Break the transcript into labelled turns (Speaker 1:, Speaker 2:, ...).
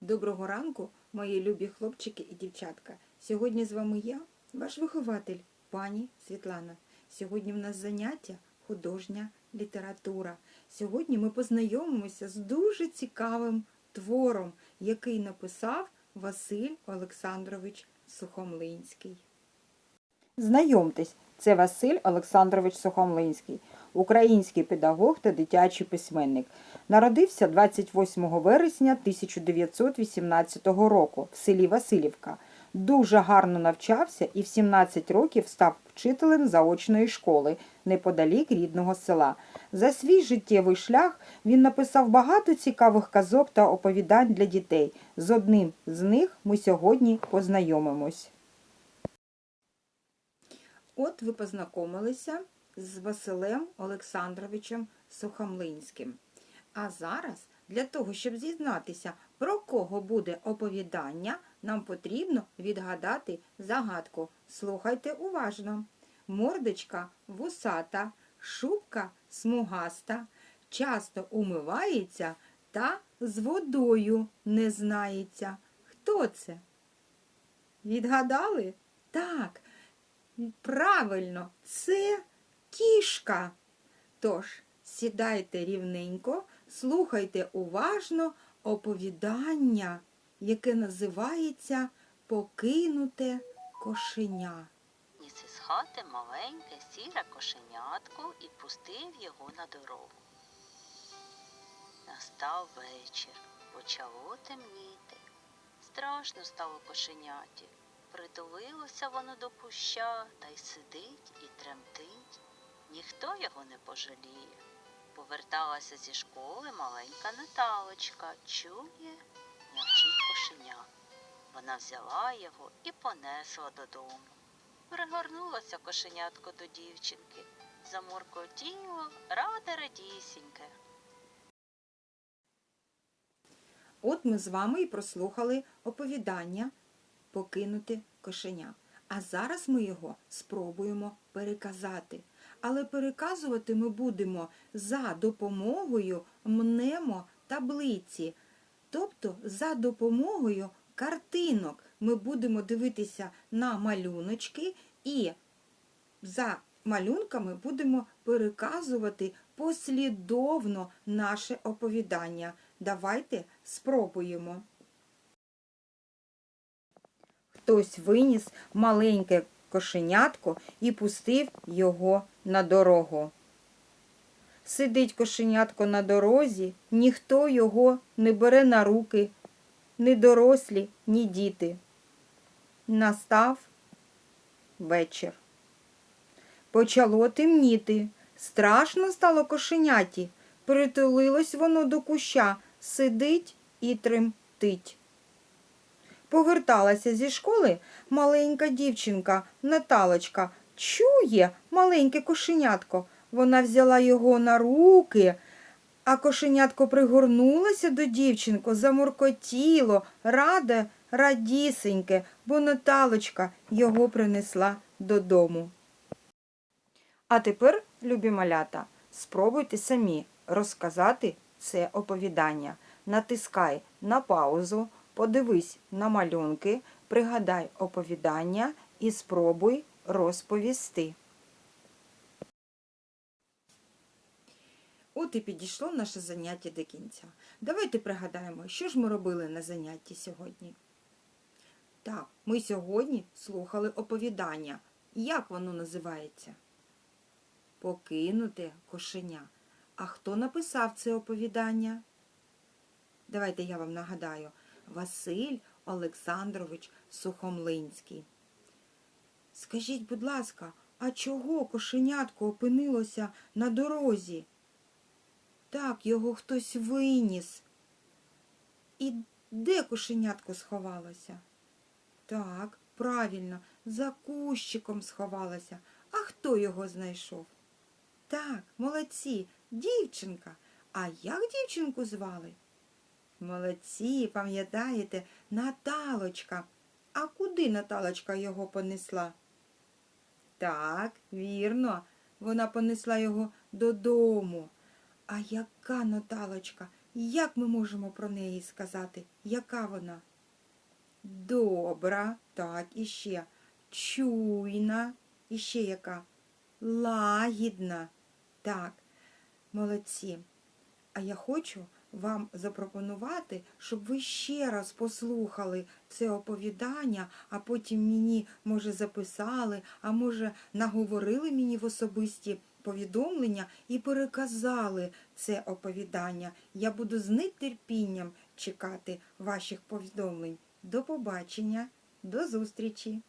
Speaker 1: Доброго ранку, мої любі хлопчики і дівчатка. Сьогодні з вами я, ваш вихователь, пані Світлана. Сьогодні в нас заняття художня література. Сьогодні ми познайомимося з дуже цікавим твором, який написав Василь Олександрович Сухомлинський. Знайомтесь, це Василь Олександрович Сухомлинський, український педагог та дитячий письменник. Народився 28 вересня 1918 року в селі Васильівка. Дуже гарно навчався і в 17 років став вчителем заочної школи неподалік рідного села. За свій життєвий шлях він написав багато цікавих казок та оповідань для дітей. З одним з них ми сьогодні познайомимось. От ви познайомилися з Василем Олександровичем Сухомлинським. А зараз, для того, щоб зізнатися, про кого буде оповідання, нам потрібно відгадати загадку. Слухайте уважно. Мордочка вусата, шубка смугаста, часто умивається та з водою не знається. Хто це? Відгадали? Так, правильно, це кішка. Тож, сідайте рівненько, слухайте уважно оповідання, яке називається Покинуте кошеня.
Speaker 2: Ніс із хати маленьке сіре кошенятко і пустив його на дорогу. Настав вечір, почало темніти. Страшно стало кошеняті. Притулилося воно до куща та й сидить і тремтить. Ніхто його не пожаліє. Поверталася зі школи маленька Наталочка, чує, мовчить кошеня. Вона взяла його і понесла додому. Пригорнулося кошенятко до дівчинки, заморкотіло, раде радісіньке.
Speaker 1: От ми з вами і прослухали оповідання Покинуте кошеня. А зараз ми його спробуємо переказати. Але переказувати ми будемо за допомогою мнемо-таблиці. Тобто за допомогою картинок ми будемо дивитися на малюночки і за малюнками будемо переказувати послідовно наше оповідання. Давайте спробуємо. Хтось виніс маленьке кошенятко і пустив його на дорогу. Сидить кошенятко на дорозі, ніхто його не бере на руки, ні дорослі, ні діти. Настав вечір. Почало темніти. Страшно стало кошеняті. Притулилось воно до куща, сидить і тремтить. Поверталася зі школи маленька дівчинка Наталочка. Чує маленьке кошенятко. Вона взяла його на руки, а кошенятко пригорнулося до дівчинку, замуркотіло, раде, радісеньке, бо Наталочка його принесла додому. А тепер, любі малята, спробуйте самі розказати це оповідання. Натискай на паузу, подивись на малюнки, пригадай оповідання і спробуй розповісти. От і підійшло наше заняття до кінця. Давайте пригадаємо, що ж ми робили на занятті сьогодні. Так, ми сьогодні слухали оповідання. Як воно називається? Покинуте кошеня. А хто написав це оповідання? Давайте я вам нагадаю. Василь Олександрович Сухомлинський. Скажіть, будь ласка, а чого кошенятко опинилося на дорозі? Так, його хтось виніс. І де кошенятко сховалося? Так, правильно, за кущиком сховалося. А хто його знайшов? Так, молодці, дівчинка. А як дівчинку звали? Молодці, пам'ятаєте, Наталочка. А куди Наталочка його понесла? Так, вірно, вона понесла його додому. А яка Наталочка Як ми можемо про неї сказати? Яка вона? Добра, так, і ще. Чуйна, і ще яка? Лагідна. Так, молодці. А я хочу вам запропонувати, щоб ви ще раз послухали це оповідання, а потім мені, може, записали, а може, наговорили мені в особисті повідомлення і переказали це оповідання. Я буду з нетерпінням чекати ваших повідомлень. До побачення, до зустрічі!